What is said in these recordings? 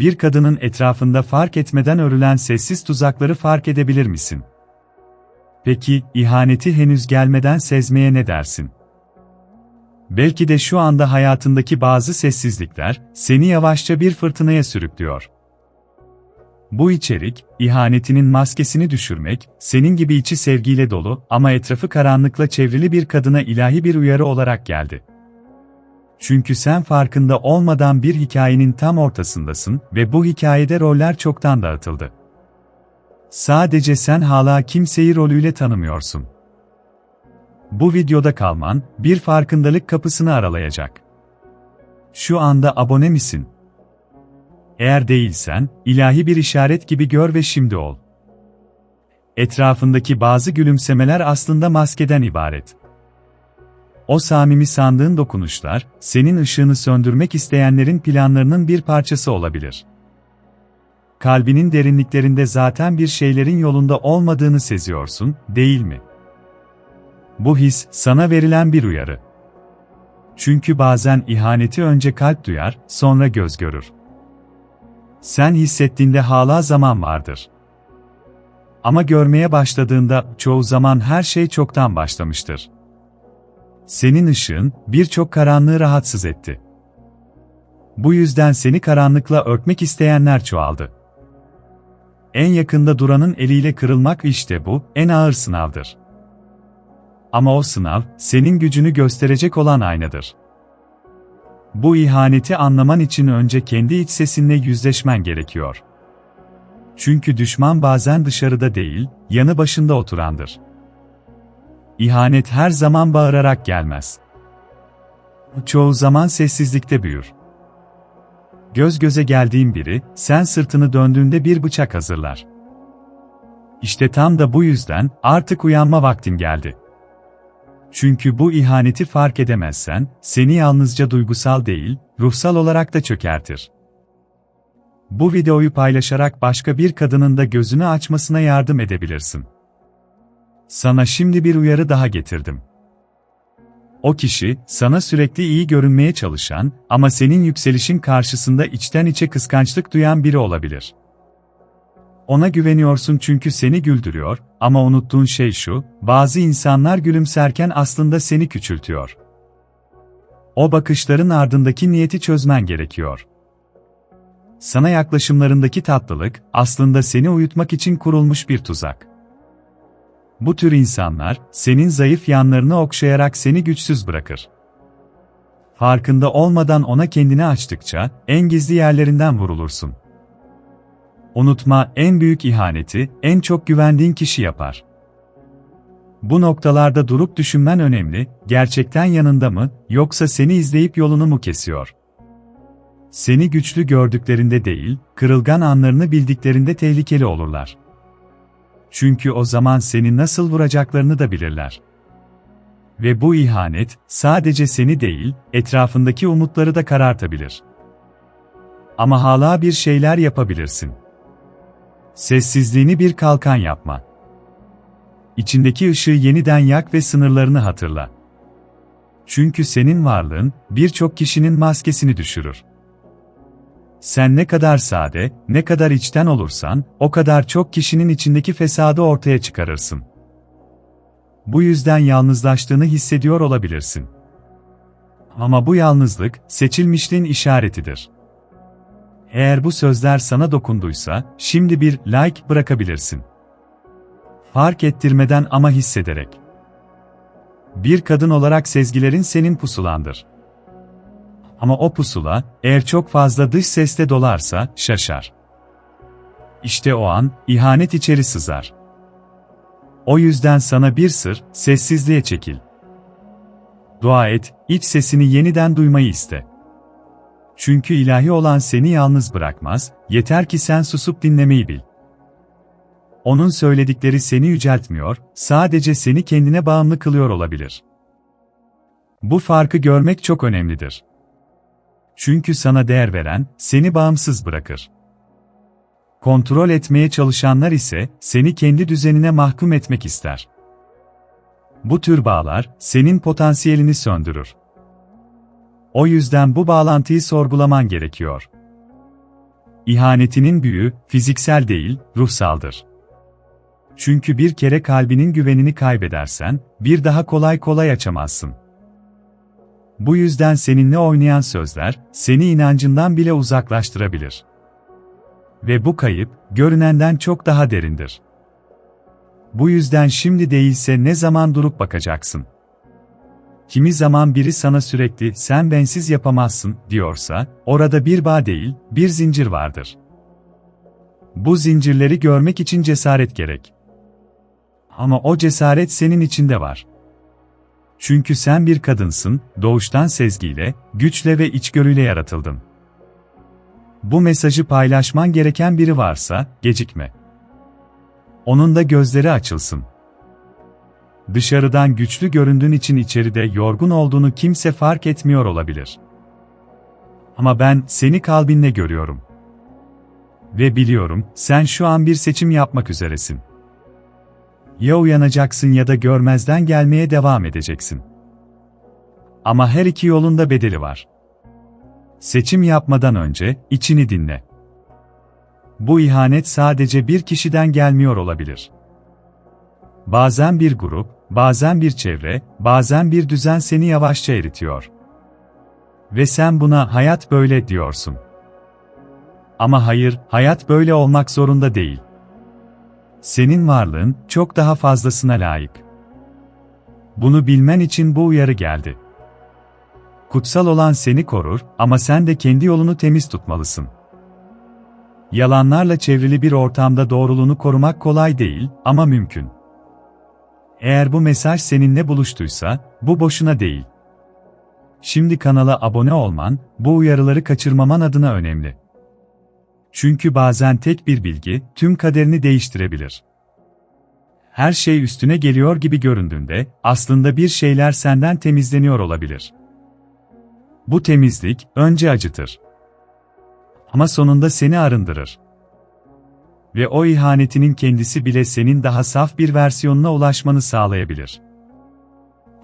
bir kadının etrafında fark etmeden örülen sessiz tuzakları fark edebilir misin? Peki, ihaneti henüz gelmeden sezmeye ne dersin? Belki de şu anda hayatındaki bazı sessizlikler, seni yavaşça bir fırtınaya sürüklüyor. Bu içerik, ihanetinin maskesini düşürmek, senin gibi içi sevgiyle dolu ama etrafı karanlıkla çevrili bir kadına ilahi bir uyarı olarak geldi. Çünkü sen farkında olmadan bir hikayenin tam ortasındasın ve bu hikayede roller çoktan dağıtıldı. Sadece sen hala kimseyi rolüyle tanımıyorsun. Bu videoda kalman, bir farkındalık kapısını aralayacak. Şu anda abone misin? Eğer değilsen, ilahi bir işaret gibi gör ve şimdi ol. Etrafındaki bazı gülümsemeler aslında maskeden ibaret. O samimi sandığın dokunuşlar, senin ışığını söndürmek isteyenlerin planlarının bir parçası olabilir. Kalbinin derinliklerinde zaten bir şeylerin yolunda olmadığını seziyorsun, değil mi? Bu his, sana verilen bir uyarı. Çünkü bazen ihaneti önce kalp duyar, sonra göz görür. Sen hissettiğinde hala zaman vardır. Ama görmeye başladığında çoğu zaman her şey çoktan başlamıştır. Senin ışığın birçok karanlığı rahatsız etti. Bu yüzden seni karanlıkla örtmek isteyenler çoğaldı. En yakında duranın eliyle kırılmak işte bu, en ağır sınavdır. Ama o sınav, senin gücünü gösterecek olan aynadır. Bu ihaneti anlaman için önce kendi iç sesinle yüzleşmen gerekiyor. Çünkü düşman bazen dışarıda değil, yanı başında oturandır. İhanet her zaman bağırarak gelmez. Çoğu zaman sessizlikte büyür. Göz göze geldiğin biri, sen sırtını döndüğünde bir bıçak hazırlar. İşte tam da bu yüzden artık uyanma vaktin geldi. Çünkü bu ihaneti fark edemezsen, seni yalnızca duygusal değil, ruhsal olarak da çökertir. Bu videoyu paylaşarak başka bir kadının da gözünü açmasına yardım edebilirsin. Sana şimdi bir uyarı daha getirdim. O kişi, sana sürekli iyi görünmeye çalışan ama senin yükselişin karşısında içten içe kıskançlık duyan biri olabilir. Ona güveniyorsun çünkü seni güldürüyor ama unuttuğun şey şu, bazı insanlar gülümserken aslında seni küçültüyor. O bakışların ardındaki niyeti çözmen gerekiyor. Sana yaklaşımlarındaki tatlılık, aslında seni uyutmak için kurulmuş bir tuzak. Bu tür insanlar, senin zayıf yanlarını okşayarak seni güçsüz bırakır. Farkında olmadan ona kendini açtıkça, en gizli yerlerinden vurulursun. Unutma, en büyük ihaneti, en çok güvendiğin kişi yapar. Bu noktalarda durup düşünmen önemli, gerçekten yanında mı, yoksa seni izleyip yolunu mu kesiyor? Seni güçlü gördüklerinde değil, kırılgan anlarını bildiklerinde tehlikeli olurlar. Çünkü o zaman seni nasıl vuracaklarını da bilirler. Ve bu ihanet, sadece seni değil, etrafındaki umutları da karartabilir. Ama hala bir şeyler yapabilirsin. Sessizliğini bir kalkan yapma. İçindeki ışığı yeniden yak ve sınırlarını hatırla. Çünkü senin varlığın, birçok kişinin maskesini düşürür. Sen ne kadar sade, ne kadar içten olursan, o kadar çok kişinin içindeki fesadı ortaya çıkarırsın. Bu yüzden yalnızlaştığını hissediyor olabilirsin. Ama bu yalnızlık, seçilmişliğin işaretidir. Eğer bu sözler sana dokunduysa, şimdi bir like bırakabilirsin. Fark ettirmeden ama hissederek. Bir kadın olarak sezgilerin senin pusulandır. Ama o pusula, eğer çok fazla dış sesle dolarsa, şaşar. İşte o an, ihanet içeri sızar. O yüzden sana bir sır, sessizliğe çekil. Dua et, iç sesini yeniden duymayı iste. Çünkü ilahi olan seni yalnız bırakmaz, yeter ki sen susup dinlemeyi bil. Onun söyledikleri seni yüceltmiyor, sadece seni kendine bağımlı kılıyor olabilir. Bu farkı görmek çok önemlidir. Çünkü sana değer veren, seni bağımsız bırakır. Kontrol etmeye çalışanlar ise, seni kendi düzenine mahkum etmek ister. Bu tür bağlar, senin potansiyelini söndürür. O yüzden bu bağlantıyı sorgulaman gerekiyor. İhanetinin büyüğü, fiziksel değil, ruhsaldır. Çünkü bir kere kalbinin güvenini kaybedersen, bir daha kolay kolay açamazsın. Bu yüzden seninle oynayan sözler, seni inancından bile uzaklaştırabilir. Ve bu kayıp, görünenden çok daha derindir. Bu yüzden şimdi değilse ne zaman durup bakacaksın? Kimi zaman biri sana sürekli sen bensiz yapamazsın diyorsa, orada bir bağ değil, bir zincir vardır. Bu zincirleri görmek için cesaret gerek. Ama o cesaret senin içinde var. Çünkü sen bir kadınsın, doğuştan sezgiyle, güçle ve içgörüyle yaratıldın. Bu mesajı paylaşman gereken biri varsa, gecikme. Onun da gözleri açılsın. Dışarıdan güçlü göründüğün için içeride yorgun olduğunu kimse fark etmiyor olabilir. Ama ben seni kalbinle görüyorum. Ve biliyorum, sen şu an bir seçim yapmak üzeresin. Ya uyanacaksın ya da görmezden gelmeye devam edeceksin. Ama her iki yolun da bedeli var. Seçim yapmadan önce içini dinle. Bu ihanet sadece bir kişiden gelmiyor olabilir. Bazen bir grup, bazen bir çevre, bazen bir düzen seni yavaşça eritiyor. Ve sen buna hayat böyle diyorsun. Ama hayır, hayat böyle olmak zorunda değil. Senin varlığın çok daha fazlasına layık. Bunu bilmen için bu uyarı geldi. Kutsal olan seni korur ama sen de kendi yolunu temiz tutmalısın. Yalanlarla çevrili bir ortamda doğruluğunu korumak kolay değil ama mümkün. Eğer bu mesaj seninle buluştuysa, bu boşuna değil. Şimdi kanala abone olman, bu uyarıları kaçırmaman adına önemli. Çünkü bazen tek bir bilgi, tüm kaderini değiştirebilir. Her şey üstüne geliyor gibi göründüğünde, aslında bir şeyler senden temizleniyor olabilir. Bu temizlik, önce acıtır. Ama sonunda seni arındırır. Ve o ihanetinin kendisi bile senin daha saf bir versiyonuna ulaşmanı sağlayabilir.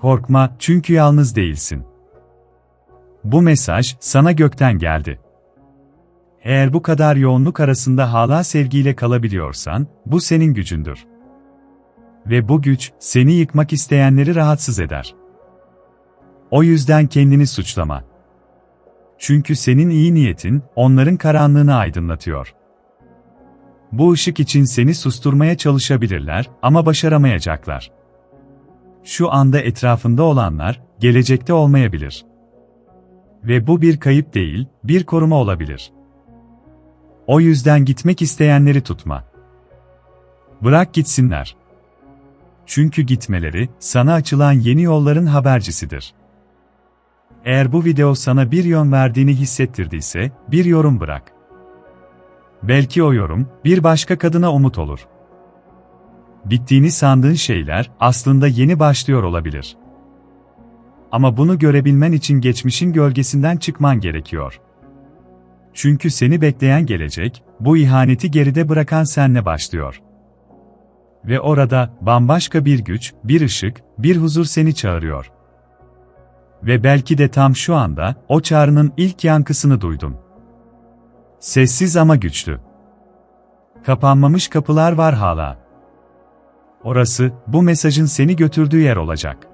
Korkma, çünkü yalnız değilsin. Bu mesaj, sana gökten geldi. Eğer bu kadar yoğunluk arasında hala sevgiyle kalabiliyorsan, bu senin gücündür. Ve bu güç, seni yıkmak isteyenleri rahatsız eder. O yüzden kendini suçlama. Çünkü senin iyi niyetin, onların karanlığını aydınlatıyor. Bu ışık için seni susturmaya çalışabilirler ama başaramayacaklar. Şu anda etrafında olanlar, gelecekte olmayabilir. Ve bu bir kayıp değil, bir koruma olabilir. O yüzden gitmek isteyenleri tutma. Bırak gitsinler. Çünkü gitmeleri, sana açılan yeni yolların habercisidir. Eğer bu video sana bir yön verdiğini hissettirdiyse, bir yorum bırak. Belki o yorum, bir başka kadına umut olur. Bittiğini sandığın şeyler, aslında yeni başlıyor olabilir. Ama bunu görebilmen için geçmişin gölgesinden çıkman gerekiyor. Çünkü seni bekleyen gelecek, bu ihaneti geride bırakan senle başlıyor. Ve orada, bambaşka bir güç, bir ışık, bir huzur seni çağırıyor. Ve belki de tam şu anda, o çağrının ilk yankısını duydun. Sessiz ama güçlü. Kapanmamış kapılar var hala. Orası, bu mesajın seni götürdüğü yer olacak.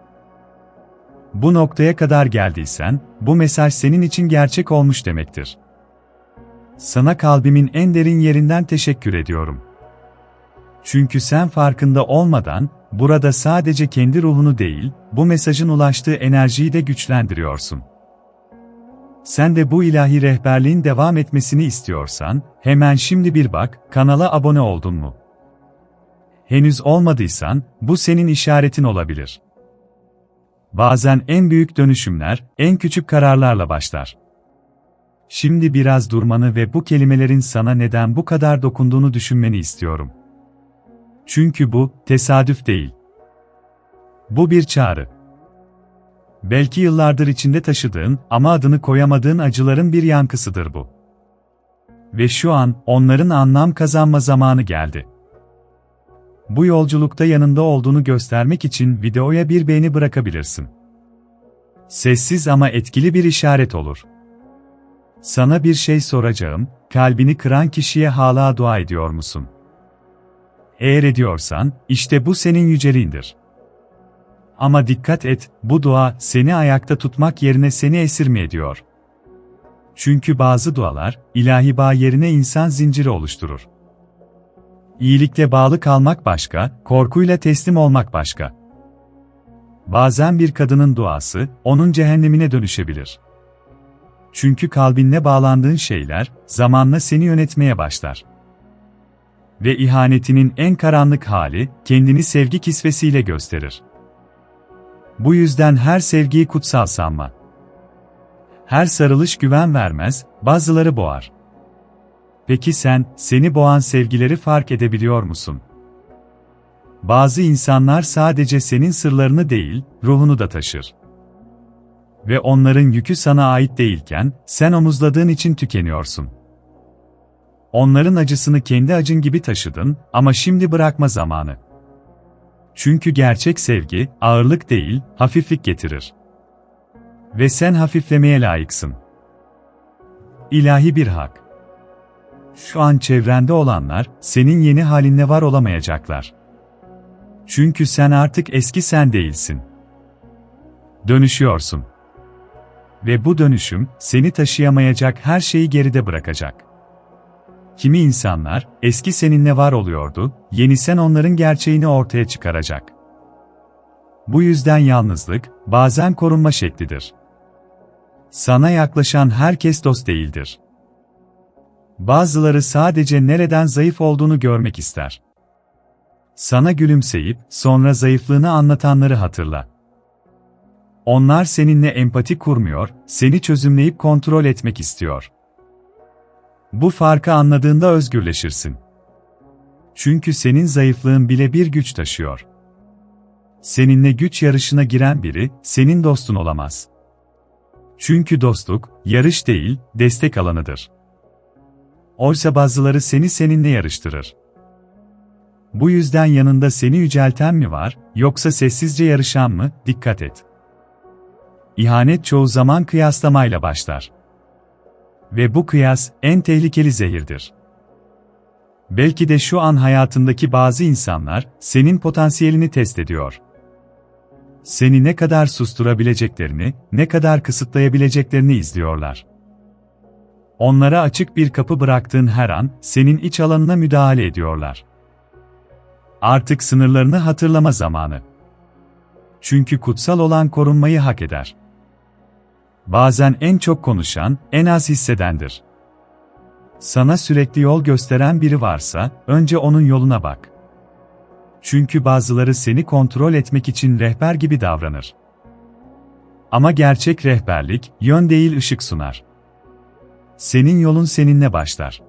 Bu noktaya kadar geldiysen, bu mesaj senin için gerçek olmuş demektir. Sana kalbimin en derin yerinden teşekkür ediyorum. Çünkü sen farkında olmadan, burada sadece kendi ruhunu değil, bu mesajın ulaştığı enerjiyi de güçlendiriyorsun. Sen de bu ilahi rehberliğin devam etmesini istiyorsan, hemen şimdi bir bak, kanala abone oldun mu? Henüz olmadıysan, bu senin işaretin olabilir. Bazen en büyük dönüşümler, en küçük kararlarla başlar. Şimdi biraz durmanı ve bu kelimelerin sana neden bu kadar dokunduğunu düşünmeni istiyorum. Çünkü bu, tesadüf değil. Bu bir çağrı. Belki yıllardır içinde taşıdığın ama adını koyamadığın acıların bir yankısıdır bu. Ve şu an, onların anlam kazanma zamanı geldi. Bu yolculukta yanında olduğunu göstermek için videoya bir beğeni bırakabilirsin. Sessiz ama etkili bir işaret olur. Sana bir şey soracağım, kalbini kıran kişiye hala dua ediyor musun? Eğer ediyorsan, işte bu senin yüceliğindir. Ama dikkat et, bu dua, seni ayakta tutmak yerine seni esir mi ediyor? Çünkü bazı dualar, ilahi bağ yerine insan zinciri oluşturur. İyilikle bağlı kalmak başka, korkuyla teslim olmak başka. Bazen bir kadının duası, onun cehennemine dönüşebilir. Çünkü kalbinle bağlandığın şeyler, zamanla seni yönetmeye başlar. Ve ihanetinin en karanlık hali, kendini sevgi kisvesiyle gösterir. Bu yüzden her sevgiyi kutsal sanma. Her sarılış güven vermez, bazıları boğar. Peki sen, seni boğan sevgileri fark edebiliyor musun? Bazı insanlar sadece senin sırlarını değil, ruhunu da taşır. Ve onların yükü sana ait değilken, sen omuzladığın için tükeniyorsun. Onların acısını kendi acın gibi taşıdın ama şimdi bırakma zamanı. Çünkü gerçek sevgi, ağırlık değil, hafiflik getirir. Ve sen hafiflemeye layıksın. İlahi bir hak. Şu an çevrende olanlar, senin yeni halinle var olamayacaklar. Çünkü sen artık eski sen değilsin. Dönüşüyorsun. Ve bu dönüşüm, seni taşıyamayacak her şeyi geride bırakacak. Kimi insanlar, eski seninle var oluyordu, yeni sen onların gerçeğini ortaya çıkaracak. Bu yüzden yalnızlık, bazen korunma şeklidir. Sana yaklaşan herkes dost değildir. Bazıları sadece nereden zayıf olduğunu görmek ister. Sana gülümseyip, sonra zayıflığını anlatanları hatırla. Onlar seninle empati kurmuyor, seni çözümleyip kontrol etmek istiyor. Bu farkı anladığında özgürleşirsin. Çünkü senin zayıflığın bile bir güç taşıyor. Seninle güç yarışına giren biri, senin dostun olamaz. Çünkü dostluk, yarış değil, destek alanıdır. Oysa bazıları seni seninle yarıştırır. Bu yüzden yanında seni yücelten mi var, yoksa sessizce yarışan mı, dikkat et. İhanet çoğu zaman kıyaslamayla başlar. Ve bu kıyas, en tehlikeli zehirdir. Belki de şu an hayatındaki bazı insanlar, senin potansiyelini test ediyor. Seni ne kadar susturabileceklerini, ne kadar kısıtlayabileceklerini izliyorlar. Onlara açık bir kapı bıraktığın her an, senin iç alanına müdahale ediyorlar. Artık sınırlarını hatırlama zamanı. Çünkü kutsal olan korunmayı hak eder. Bazen en çok konuşan, en az hissedendir. Sana sürekli yol gösteren biri varsa, önce onun yoluna bak. Çünkü bazıları seni kontrol etmek için rehber gibi davranır. Ama gerçek rehberlik, yön değil ışık sunar. Senin yolun seninle başlar.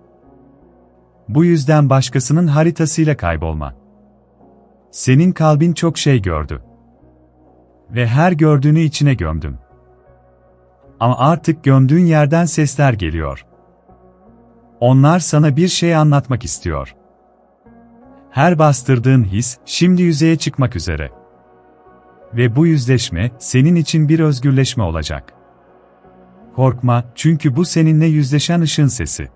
Bu yüzden başkasının haritasıyla kaybolma. Senin kalbin çok şey gördü. Ve her gördüğünü içine gömdün. Ama artık gömdüğün yerden sesler geliyor. Onlar sana bir şey anlatmak istiyor. Her bastırdığın his, şimdi yüzeye çıkmak üzere. Ve bu yüzleşme, senin için bir özgürleşme olacak. Korkma, çünkü bu seninle yüzleşen ışın sesi.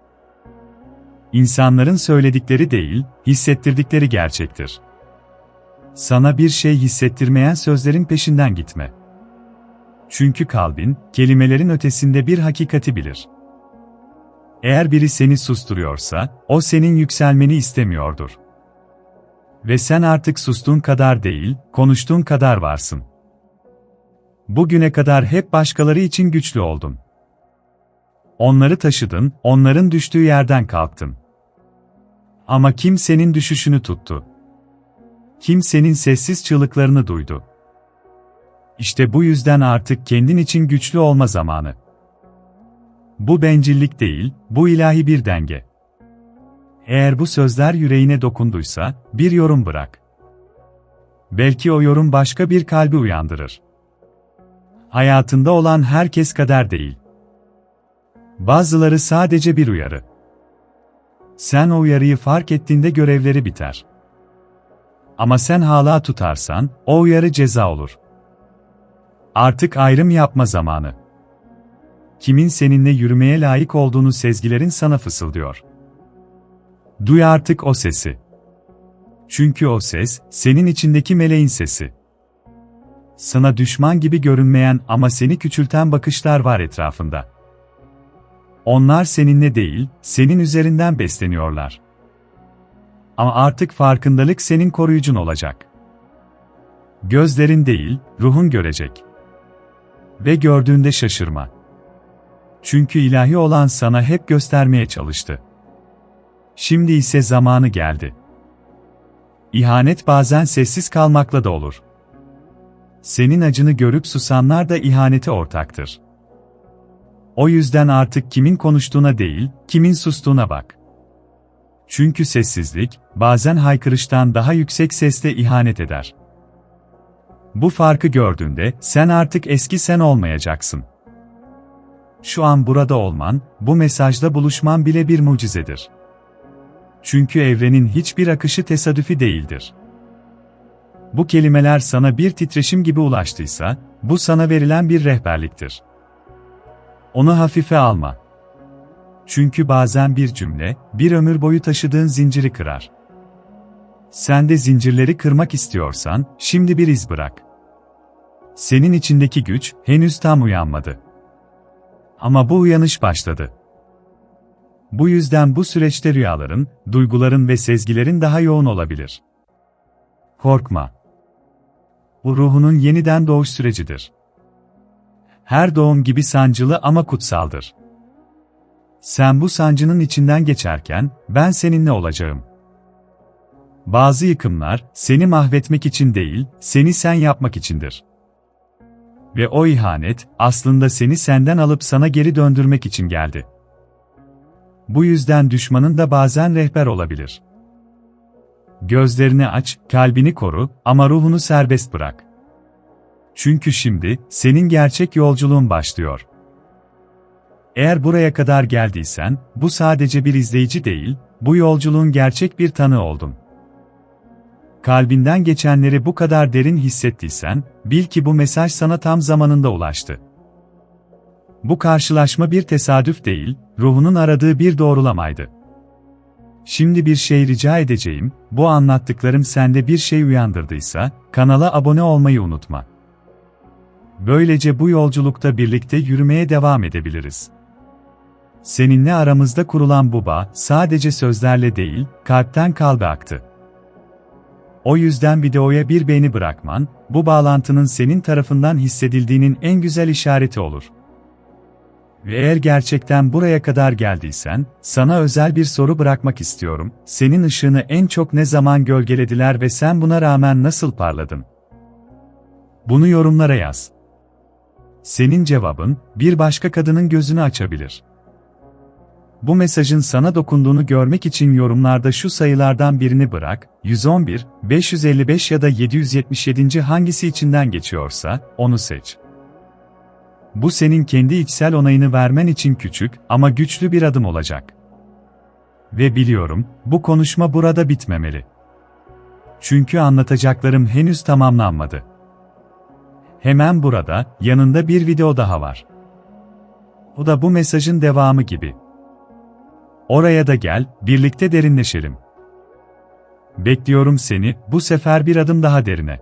İnsanların söyledikleri değil, hissettirdikleri gerçektir. Sana bir şey hissettirmeyen sözlerin peşinden gitme. Çünkü kalbin, kelimelerin ötesinde bir hakikati bilir. Eğer biri seni susturuyorsa, o senin yükselmeni istemiyordur. Ve sen artık sustuğun kadar değil, konuştuğun kadar varsın. Bugüne kadar hep başkaları için güçlü oldun. Onları taşıdın, onların düştüğü yerden kalktın. Ama kim senin düşüşünü tuttu? Kim senin sessiz çığlıklarını duydu? İşte bu yüzden artık kendin için güçlü olma zamanı. Bu bencillik değil, bu ilahi bir denge. Eğer bu sözler yüreğine dokunduysa, bir yorum bırak. Belki o yorum başka bir kalbi uyandırır. Hayatında olan herkes kadar değil. Bazıları sadece bir uyarı. Sen o uyarıyı fark ettiğinde görevleri biter. Ama sen hala tutarsan, o uyarı ceza olur. Artık ayrım yapma zamanı. kimin seninle yürümeye layık olduğunu sezgilerin sana fısıldıyor. Duy artık o sesi. Çünkü o ses, senin içindeki meleğin sesi. Sana düşman gibi görünmeyen ama seni küçülten bakışlar var etrafında. Onlar seninle değil, senin üzerinden besleniyorlar. Ama artık farkındalık senin koruyucun olacak. Gözlerin değil, ruhun görecek. Ve gördüğünde şaşırma. Çünkü ilahi olan sana hep göstermeye çalıştı. Şimdi ise zamanı geldi. İhanet bazen sessiz kalmakla da olur. Senin acını görüp susanlar da ihanete ortaktır. O yüzden artık kimin konuştuğuna değil, kimin sustuğuna bak. Çünkü sessizlik, bazen haykırıştan daha yüksek sesle ihanet eder. Bu farkı gördüğünde, sen artık eski sen olmayacaksın. Şu an burada olman, bu mesajda buluşman bile bir mucizedir. Çünkü evrenin hiçbir akışı tesadüfi değildir. Bu kelimeler sana bir titreşim gibi ulaştıysa, bu sana verilen bir rehberliktir. Onu hafife alma. Çünkü bazen bir cümle, bir ömür boyu taşıdığın zinciri kırar. Sen de zincirleri kırmak istiyorsan, şimdi bir iz bırak. Senin içindeki güç, henüz tam uyanmadı. Ama bu uyanış başladı. Bu yüzden bu süreçte rüyaların, duyguların ve sezgilerin daha yoğun olabilir. Korkma. Bu ruhunun yeniden doğuş sürecidir. Her doğum gibi sancılı ama kutsaldır. Sen bu sancının içinden geçerken, ben seninle olacağım. Bazı yıkımlar, seni mahvetmek için değil, seni sen yapmak içindir. Ve o ihanet, aslında seni senden alıp sana geri döndürmek için geldi. Bu yüzden düşmanın da bazen rehber olabilir. Gözlerini aç, kalbini koru ama ruhunu serbest bırak. Çünkü şimdi, senin gerçek yolculuğun başlıyor. Eğer buraya kadar geldiysen, bu sadece bir izleyici değil, bu yolculuğun gerçek bir tanığı oldun. Kalbinden geçenleri bu kadar derin hissettiysen, bil ki bu mesaj sana tam zamanında ulaştı. Bu karşılaşma bir tesadüf değil, ruhunun aradığı bir doğrulamaydı. Şimdi bir şey rica edeceğim, bu anlattıklarım sende bir şey uyandırdıysa, kanala abone olmayı unutma. Böylece bu yolculukta birlikte yürümeye devam edebiliriz. Seninle aramızda kurulan bu bağ, sadece sözlerle değil, kalpten kalbe aktı. O yüzden videoya bir beğeni bırakman, bu bağlantının senin tarafından hissedildiğinin en güzel işareti olur. Ve eğer gerçekten buraya kadar geldiysen, sana özel bir soru bırakmak istiyorum. Senin ışığını en çok ne zaman gölgelediler ve sen buna rağmen nasıl parladın? Bunu yorumlara yaz. Senin cevabın, bir başka kadının gözünü açabilir. Bu mesajın sana dokunduğunu görmek için yorumlarda şu sayılardan birini bırak, 111, 555 ya da 777. hangisi içinden geçiyorsa, onu seç. Bu senin kendi içsel onayını vermen için küçük ama güçlü bir adım olacak. Ve biliyorum, bu konuşma burada bitmemeli. Çünkü anlatacaklarım henüz tamamlanmadı. Hemen burada, yanında bir video daha var. O da bu mesajın devamı gibi. Oraya da gel, birlikte derinleşelim. Bekliyorum seni, bu sefer bir adım daha derine.